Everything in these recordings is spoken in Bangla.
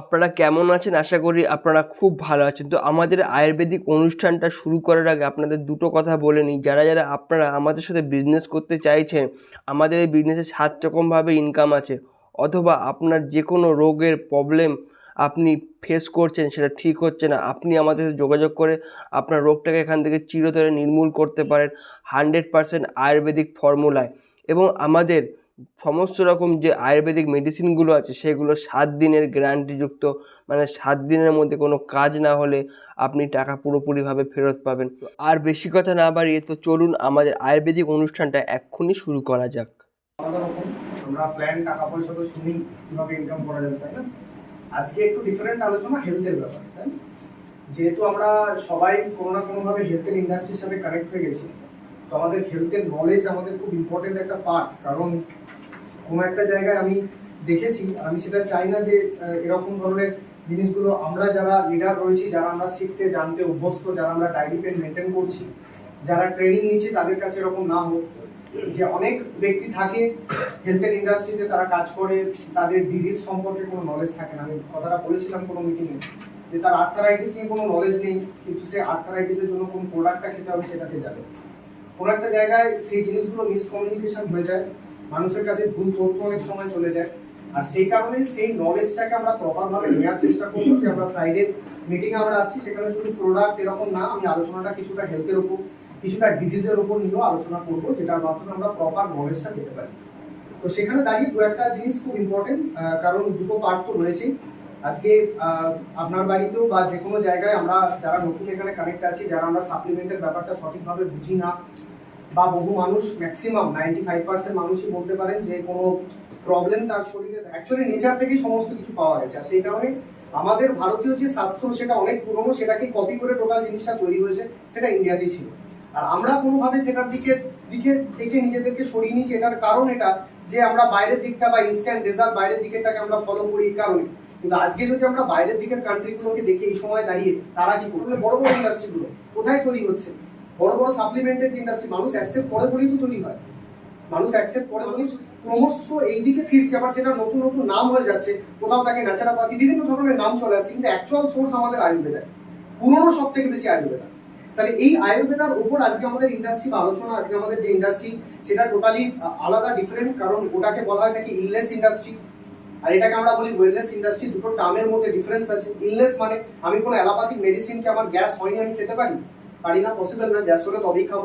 আপনারা কেমন আছেন? আশা করি আপনারা খুব ভালো আছেন। তো আমাদের আয়ুর্বেদিক অনুষ্ঠানটা শুরু করার আগে আপনাদের দুটো কথা বলে নিই। যারা যারা আপনারা আমাদের সাথে বিজনেস করতে চাইছেন, আমাদের এই বিজনেসে সাত রকমভাবে ইনকাম আছে, অথবা আপনার যে কোনো রোগের প্রবলেম আপনি ফেস করছেন, সেটা ঠিক হচ্ছে না, আপনি আমাদের সাথে যোগাযোগ করে আপনার রোগটাকে এখান থেকে চিরতরে নির্মূল করতে পারেন। হান্ড্রেড পারসেন্ট আয়ুর্বেদিক ফর্মুলায় এবং আমাদের সমস্ত রকম যে আয়ুর্বেদিক মেডিসিনগুলো আছে, সেগুলো সাত দিনের গ্যারান্টিযুক্ত মানে সাত দিনের মধ্যে কোনো কাজ না হলে আপনি টাকা পুরোপুরিভাবে ফেরত পাবেন। আর বেশি কথা না বাড়িয়ে, তো চলুন আমাদের আয়ুর্বেদিক অনুষ্ঠানটা এক্ষুনি শুরু করা যাক। আমরা প্ল্যান টাকা পয়সা তো শুনি, কীভাবে ইনকাম করা যাবে তাই না? আজকে একটু ডিফারেন্ট আলোচনা হেলথের ব্যাপার, তাই যেহেতু আমরা সবাই কোনো না কোনোভাবে হেলথের ইন্ডাস্ট্রির সাথে কানেক্ট হয়ে গেছি তো আমাদের হেলথের নলেজ আমাদের খুব ইম্পর্টেন্ট একটা পার্ট কারণ কোনো একটা জায়গায় আমি দেখেছি, আমি সেটা চাই না যে এরকম ধরনের জিনিসগুলো আমরা যারা লিডার রয়েছি, যারা আমরা শিখতে, জানতে অভ্যস্ত, যারা আমরা ডায়েরি পেন মেনটেন করছি, যারা ট্রেনিং নিচ্ছি, তাদের কাছে এরকম না হোক। যে অনেক ব্যক্তি থাকে হেলথের ইন্ডাস্ট্রিতে তারা কাজ করে, তাদের ডিজিজ সম্পর্কে কোনো নলেজ থাকে না। আমি কথাটা বলেছিলাম কোনো মিটিংয়ে যে তার আর্থারাইটিস নিয়ে কোনো নলেজ নেই, কিন্তু সে আর্থারাইটিসের জন্য কোন প্রোডাক্টটা খেতে হবে সেটা সে জানে। কোনো একটা জায়গায় সেই জিনিসগুলো মিসকমিউনিকেশন হয়ে যায়, মানুষের কাছে ভুল তথ্য অনেক সময় চলে যায়। আর সেই কারণে সেই নলেজটাকে আমরা প্রপারভাবে নেওয়ার চেষ্টা করব যে আমরা ফ্রাইডে মিটিং আমরা আসছি, সেখানে শুধু প্রোডাক্ট এরকম না, আমি আলোচনাটা কিছুটা হেলথের উপর, কিছুটা ডিজিজের উপর নিয়েও আলোচনা করব, যেটার মাধ্যমে আমরা প্রপার নলেজটা পেতে পারি। তো সেখানে দাঁড়িয়ে দু একটা জিনিস খুব ইম্পর্টেন্ট কারণ দুটো পার্ট তো রয়েছে আজকে আপনার বাড়িতেও বা যে কোনো জায়গায় আমরা যারা নতুন এখানে কানেক্ট আছি, যারা আমরা সাপ্লিমেন্টের ব্যাপারটা সঠিকভাবে বুঝি না বা বহু মানুষ ম্যাক্সিমাম নাইনটি ফাইভ পার্সেন্ট মানুষই বলতে পারেন যে কোনো প্রবলেম তার শরীরে অ্যাকচুয়ালি নেচার থেকেই সমস্ত কিছু পাওয়া গেছে। আর সেই কারণে আমাদের ভারতীয় যে স্বাস্থ্য সেটা অনেক পুরনো, সেটাকে কপি করে টোটাল জিনিসটা তৈরি হয়েছে, সেটা ইন্ডিয়াতেই ছিল। আর আমরা কোনোভাবে সেটার দিকে দিকে থেকে নিজেদেরকে সরিয়ে নিয়েছি, এটার কারণ এটা যে আমরা বাইরের দিকটা বা ইনস্ট্যান্ট রেজাল্ট বাইরের দিকেরটাকে আমরা ফলো করি এই কারণে। কিন্তু আজকে যদি আমরা বাইরের দিকের কান্ট্রিগুলোকে দেখি এই সময় দাঁড়িয়ে তারা কি করবে? বড় বড় ইন্ডাস্ট্রিগুলো কোথায় তৈরি হচ্ছে? বড় বড় সাপ্লিমেন্টের যে ইন্ডাস্ট্রি মানুষ অ্যাকসেপ্ট করে বলেই তো তৈরি হয়। মানুষ অ্যাকসেপ্ট করে, মানুষ ক্রমশ এই দিকে ফিরছে, আবার সেটা নতুন নতুন নাম হয়ে যাচ্ছে। কোথাও তাকে ন্যাচারাপাতি বিভিন্ন ধরনের নাম চলে আসছে, কিন্তু অ্যাকচুয়াল সোর্স আমাদের আয়ুর্বেদায় পুরনো সব থেকে বেশি আয়ুর্বেদা। তাহলে এই আয়ুর্বেদার উপর আজকে আমাদের ইন্ডাস্ট্রি বা আলোচনা, আজকে আমাদের যে ইন্ডাস্ট্রি সেটা টোটালি আলাদা ডিফারেন্ট কারণ ওটাকে বলা হয় নাকি ইলনেস ইন্ডাস্ট্রি আর এটাকে আমরা বলি ওয়েলনেস ইন্ডাস্ট্রি দুটো টার্মের মধ্যে ডিফারেন্স আছে। ইলনেস মানে আমি কোনো অ্যালোপ্যাথিক মেডিসিনকে আমার গ্যাস হয়নি, আমি খেতে পারি? পারি না পসিবল না গ্যাস হলে তবেই খাব।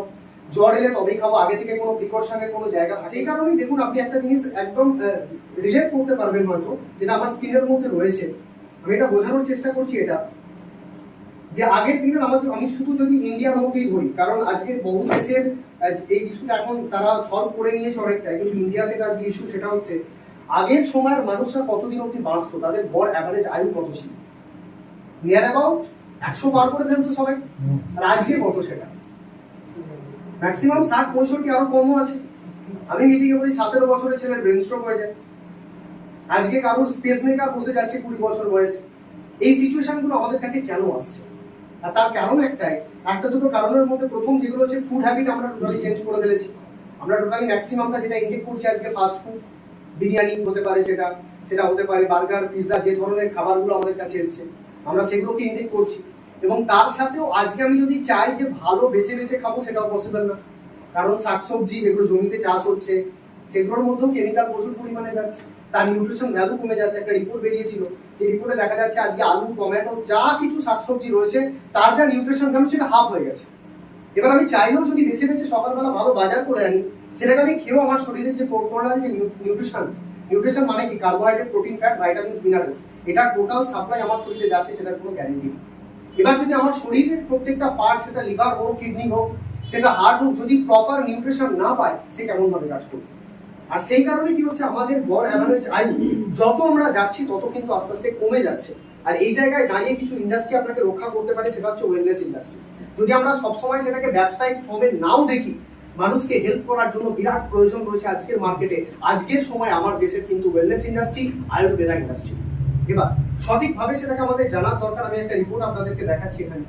জ্বর এলে তবেই খাব, আগে থেকে কোনো প্রিকশনের কোনো জায়গা। সেই কারণেই দেখুন, আপনি একটা জিনিস একদম রিলেট করতে পারবেন হয়তো, যেটা আমার স্কিনের মধ্যে রয়েছে। আমি এটা বোঝানোর চেষ্টা করছি এটা, যে আগের দিনের আমাদের, আমি শুধু যদি ইন্ডিয়ার মধ্যেই ধরি, কারণ আজকে বহু দেশের এই ইস্যুটা এখন তারা সলভ করে নিয়েছে অনেকটা কিন্তু ইন্ডিয়াতে আজকে ইস্যু সেটা হচ্ছে, আগের সময়ের মানুষরা কতদিন অব্দি বাঁচতো? তাদের গড় অ্যাভারেজ আয়ু কত ছিল? নিয়ার অ্যাবাউট একশো পার করে দেন তো সবাই। আর আজকে কত সেটা? ম্যাক্সিমাম ষাট পঁয়ষট্টি আরও কমও আছে। আমি মিটিংয়ে বলি সতেরো বছরের ছেলের ব্রেন স্ট্রোক হয়ে যায় আজকে কারোর স্পেস মেকার বসে যাচ্ছে কুড়ি বছর বয়সে। এই সিচুয়েশনগুলো আমাদের কাছে কেন আসছে? আর তার কারণ একটাই। একটা দুটো কারণের মধ্যে প্রথম যেগুলো হচ্ছে ফুড হ্যাবিট আমরা টোটালি চেঞ্জ করে ফেলেছি। আমরা টোটালি ম্যাক্সিমামটা যেটা ইনটেক করছি আজকে ফাস্ট ফুড বিরিয়ানি হতে পারে সেটা সেটা হতে পারে বার্গার পিৎজা যে ধরনের খাবারগুলো আমাদের কাছে এসছে। আমরা সেগুলোকে ইনটেক করছি। এবং তার সাথেও আজকে আমি যদি চাই যে ভালো বেছে বেছে খাব, সেটাও পসিবল না। কারণ শাকসবজি, যেগুলো জমিতে চাষ হচ্ছে, সেগুলোর মধ্যেও কেমিক্যাল প্রচুর পরিমাণে যাচ্ছে। তার নিউট্রিশন ভ্যালু কমে যাচ্ছে। একটা রিপোর্ট বেরিয়েছিল। যে রিপোর্টে দেখা যাচ্ছে আজকে আলু, টমেটো, যা কিছু শাকসবজি রয়েছে, তার যা নিউট্রিশন ভ্যালু সেটা হাফ হয়ে গেছে। এবার আমি চাইলেও যদি বেছে বেছে সকালবেলা ভালো বাজার করে আনি, সেটাকে আমি খেয়েও আমার শরীরের যে টোটাল যে নিউট্রিশন নিউট্রিশন মানে কি? Carbohydrate protein fat vitamins minerals এটা টোটাল সাপ্লাই আমার শরীরে যাচ্ছে, সেটার কোনো গ্যারেন্টি নেই। এবার যদি আমার শরীরের প্রত্যেকটা পার্ট সেটা লিভার হোক কিডনি হোক, সেটা হার্ট হোক, যদি প্রপার নিউট্রিশন না পায়, সে কেমন ভাবে কাজ করবে? আর সেই কারণে কি হচ্ছে, আমাদের গড় অ্যাভারেজ আয়ু, যত আমরা যাচ্ছি, তত কিন্তু আস্তে আস্তে কমে যাচ্ছে। আর এই জায়গায় দাঁড়িয়ে কিছু ইন্ডাস্ট্রি আপনাকে রক্ষা করতে পারে, সেটা হচ্ছে ওয়েলনেস ইন্ডাস্ট্রি যদি আমরা সবসময় সেটাকে ব্যবসায়িক ফর্মে নাও দেখি মানুষকে হেল্প করার জন্য বিরাট প্রয়োজন রয়েছে আজকের মার্কেটে আজকের সময় আমার দেশের কিন্তু ওয়েলনেস ইন্ডাস্ট্রি আয়ুর্বেদা ইন্ডাস্ট্রি এবার, সঠিকভাবে সেটাকে আমাদের জানার দরকার, আমি একটা রিপোর্ট আপনাদেরকে দেখাচ্ছি এখানে।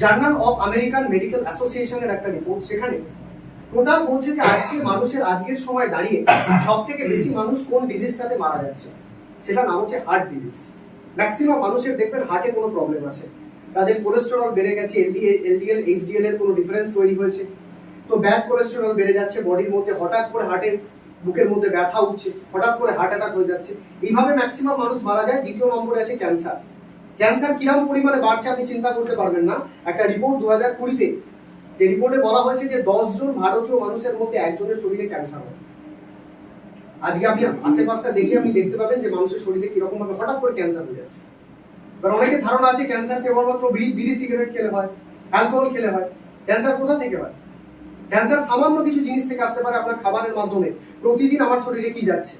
জার্নাল অফ আমেরিকান মেডিকেল অ্যাসোসিয়েশনের একটা রিপোর্ট সেখানে। টোটাল বলছে যে আজকে মানুষের আজকের সময় দাঁড়িয়ে সব থেকে বেশি মানুষ কোন ডিজিজটাতে মারা যাচ্ছে? সেটা নাম হচ্ছে হার্ট ডিজিজ ম্যাক্সিমাম মানুষের দেখবেন হার্টে কোনো প্রবলেম আছে। তাদের কোলেস্টেরল বেড়ে গেছে এলডিএল এলডিএল এইচডিএল এর কোনো ডিফারেন্স তৈরি হয়েছে। তো ব্যাড কোলেস্টেরল বেড়ে যাচ্ছে বডির মধ্যে হঠাৎ করে হার্টের বুকের মধ্যে ব্যথা উঠছে, হঠাৎ করে হার্ট অ্যাটাক হয়ে যাচ্ছে। এইভাবে ম্যাক্সিমাম মানুষ মারা যায়, দ্বিতীয় নম্বরে আছে ক্যান্সার ক্যান্সার কিরম পরিমাণে বাড়ছে আপনি চিন্তা করতে পারবেন না। একটা রিপোর্ট দু হাজার কুড়িতে, যে রিপোর্টে বলা হয়েছে যে দশ জন ভারতীয় মানুষের মধ্যে একজনের শরীরে ক্যান্সার হয়। আজকে আপনি আশেপাশটা দেখলে আপনি দেখতে পাবেন যে মানুষের শরীরে কীরকম ভাবে হঠাৎ করে ক্যান্সার হয়ে যাচ্ছে। এবার অনেকের ধারণা আছে ক্যান্সার কেবলমাত্র বিড়ি বিড়ি সিগারেট খেলে হয় অ্যালকোহল খেলে হয়। ক্যান্সার কোথা থেকে হয়? ক্যান্সার সামান্য কিছু জিনিস থেকে আসতে পারে আপনার খাবারের মাধ্যমে। প্রতিদিন আমার শরীরে কি যাচ্ছে?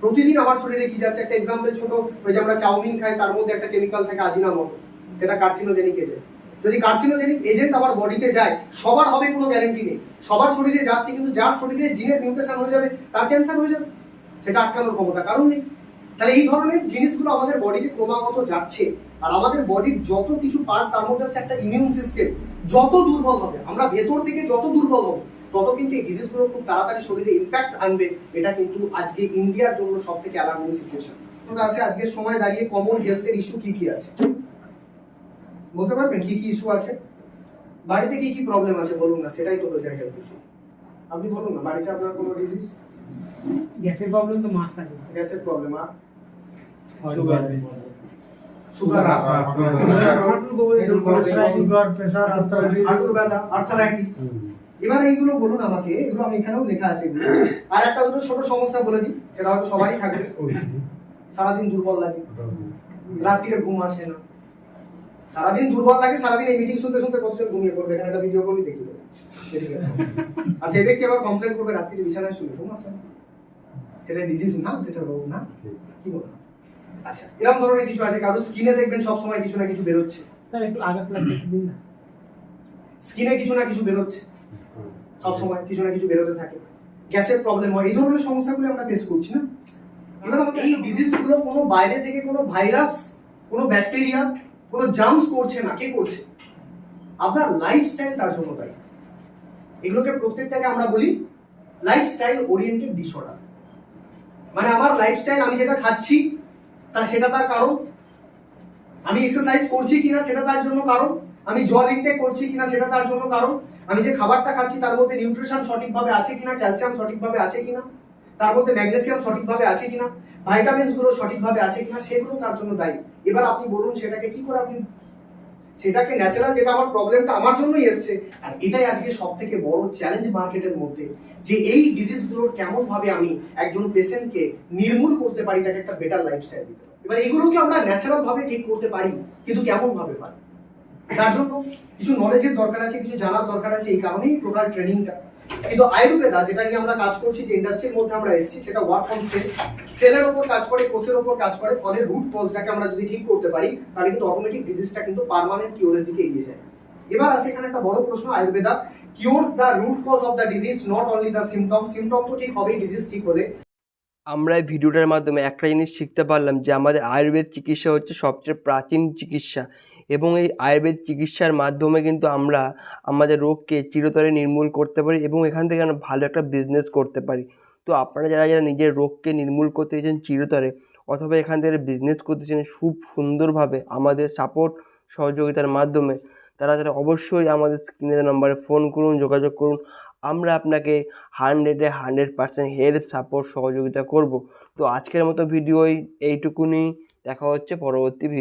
প্রতিদিন আমার শরীরে কি যাচ্ছে? একটা এক্সাম্পল ছোট, ওই যে আমরা চাউমিন খাই, তার মধ্যে একটা কেমিক্যাল থাকে আজিনামোটো। যেটা কার্সিনোজেনিক এজেন্ট যদি কার্সিনোজেনিক এজেন্ট আমার বডিতে যায়, সবার হবে কোনো গ্যারেন্টি নেই। সবার শরীরে যাচ্ছে, কিন্তু যার শরীরে জিনের মিউটেশন হয়ে যাবে, তার ক্যান্সার হয়ে যাবে। সেটা আটকানোর ক্ষমতা কারণ নেই। তাহলে এই ধরনের জিনিসগুলো আমাদের বডিতে ক্রমাগত যাচ্ছে। আর আমাদের বডির যত কিছু পার্ট তার মধ্যে হচ্ছে একটা ইমিউন সিস্টেম যত দুর্বল হবে আমরা ভেতর থেকে যত দুর্বল হব তত কিন্তু এই ডিজিজগুলো খুব তাড়াতাড়ি শরীরে ইম্প্যাক্ট আনবে। এটা কিন্তু আজকে ইন্ডিয়ার জন্য সব থেকে অ্যালার্মিং সিচুয়েশন আছে আজকের সময় দাঁড়িয়ে কমন হেলথের ইস্যু কি কি আছে? বলতে পারবেন কি কি ইস্যু আছে? বাড়িতে কি কি প্রবলেম আছে? বলুন না সেটাই তো বোঝায় হেলথ ইস্যু আপনি বলুন না বাড়িতে আপনার কোনো ডিজিজ গ্যাসের প্রবলেম তো মাস্ট আছে গ্যাসের প্রবলেম আর sugar sugar sugar pressure arthritis হাঁটুর ব্যথা আর্থারাইটিস এবার এইগুলো বলুন আমাকে এগুলো আমি এখানেও লেখা আছে আর একটা দুটো ছোট সমস্যা বলে দিই সেটা হয়তো সবারই থাকবে। সারাদিন দুর্বল লাগে। রাত্রিরে ঘুম আসে না। সারাদিন দুর্বল লাগে সারাদিন এই মিটিং শুনতে শুনতে কতজন ঘুমিয়ে পড়বে? এখানে একটা ভিডিও করবি দেখি দেবে। আর সেই ব্যক্তি আবার কমপ্লেন করবে রাত্রিরে বিছানায় শুনে ঘুম আসে না। সেটা ডিজিজ না সেটা রোগ না। কি বলব? আচ্ছা। এরকম ধরনের কিছু আছে কারও স্কিনে দেখবেন সবসময় কিছু না কিছু বেরোচ্ছে। স্যার একটু আগাছ লাগবে দিন না। স্কিনে কিছু না কিছু বেরোচ্ছে। সবসময় কিছু না কিছু বেরোতে থাকে। গ্যাসের প্রবলেম হয়। এই ধরনের সমস্যাগুলো আমরা ফেস করছি না। এবার আমাকে এই ডিজিজগুলো কোনো বাইরে থেকে কোনো ভাইরাস কোনো ব্যাকটেরিয়া কোনো জার্মস করছে না। কে করছে? আপনার লাইফস্টাইল তার জন্য দায়ী। এগুলোকে প্রত্যেকটাকে আমরা বলি লাইফস্টাইল ওরিয়েন্টেড ডিসঅর্ডার মানে আমার লাইফস্টাইল আমি যেটা খাচ্ছি তা সেটা তার কারণ। আমি এক্সারসাইজ করছি কিনা সেটা তার জন্য কারণ। আমি জল ইনটেক করছি কিনা সেটা তার জন্য কারণ। আমি যে খাবারটা খাচ্ছি তার মধ্যে নিউট্রিশন সঠিকভাবে আছে কিনা ক্যালসিয়াম সঠিকভাবে আছে কিনা, তার মধ্যে ম্যাগনেসিয়াম সঠিকভাবে আছে কিনা ভাইটামিনসগুলো সঠিকভাবে আছে কিনা, সেগুলো তার জন্য দায়ী। এবার আপনি বলুন সেটাকে কি করে আপনি সেটাকে ন্যাচারাল যেটা আমার প্রবলেমটা আমার জন্যই এসছে। আর এটাই আজকে সব থেকে বড় চ্যালেঞ্জ মার্কেটের মধ্যে। যে এই ডিজিজগুলোর কেমনভাবে আমি একজন পেশেন্টকে নির্মূল করতে পারি, তাকে একটা বেটার লাইফস্টাইল দিতে পারি। এবার এগুলোকে আমরা ন্যাচারালভাবে ঠিক করতে পারি, কিন্তু কেমনভাবে পারি? তার জন্য কিছু নলেজের দরকার আছে, কিছু জানার দরকার আছে, এই কারণেই টোটাল ট্রেনিংটা কিন্তু আয়ুর্বেদা, যেটা নিয়ে আমরা কাজ করছি, যে ইন্ডাস্ট্রির মধ্যে আমরা এসেছি, সেটা ওয়ার্ক অন সেল সেলের ওপর কাজ করে কোষের ওপর কাজ করে, ফলে রুট কজটাকে আমরা যদি ঠিক করতে পারি, তাহলে কিন্তু অটোমেটিক ডিজিজটা কিন্তু পার্মানেন্ট কিওরের দিকে এগিয়ে যায়। এবার আসে এখানে একটা বড় প্রশ্ন, Ayurveda. Cures the root cause of the disease not only the symptom symptom তো ঠিক হবেই ডিজিজ ঠিক হলে। আমরা এই ভিডিওটার মাধ্যমে একটা জিনিস শিখতে পারলাম যে আমাদের আয়ুর্বেদ চিকিৎসা হচ্ছে সবচেয়ে প্রাচীন চিকিৎসা এবং এই আয়ুর্বেদ চিকিৎসার মাধ্যমে কিন্তু আমরা আমাদের রোগকে চিরতরে নির্মূল করতে পারি এবং এখান থেকে আমরা ভালো একটা বিজনেস করতে পারি। তো আপনারা যারা যারা নিজের রোগকে নির্মূল করতে চাইছেন চিরতরে অথবা এখান থেকে বিজনেস করতে চান খুব সুন্দরভাবে আমাদের সাপোর্ট সহযোগিতার মাধ্যমে, তারা তারা অবশ্যই আমাদের স্ক্রিনের নাম্বারে ফোন করুন, যোগাযোগ করুন। আমরা আপনাকে হান্ড্রেডে হান্ড্রেড পার্সেন্ট হেল্প সাপোর্ট সহযোগিতা করব। তো আজকের মতো ভিডিও এইটুকুনি। দেখা হচ্ছে পরবর্তী ভিডিও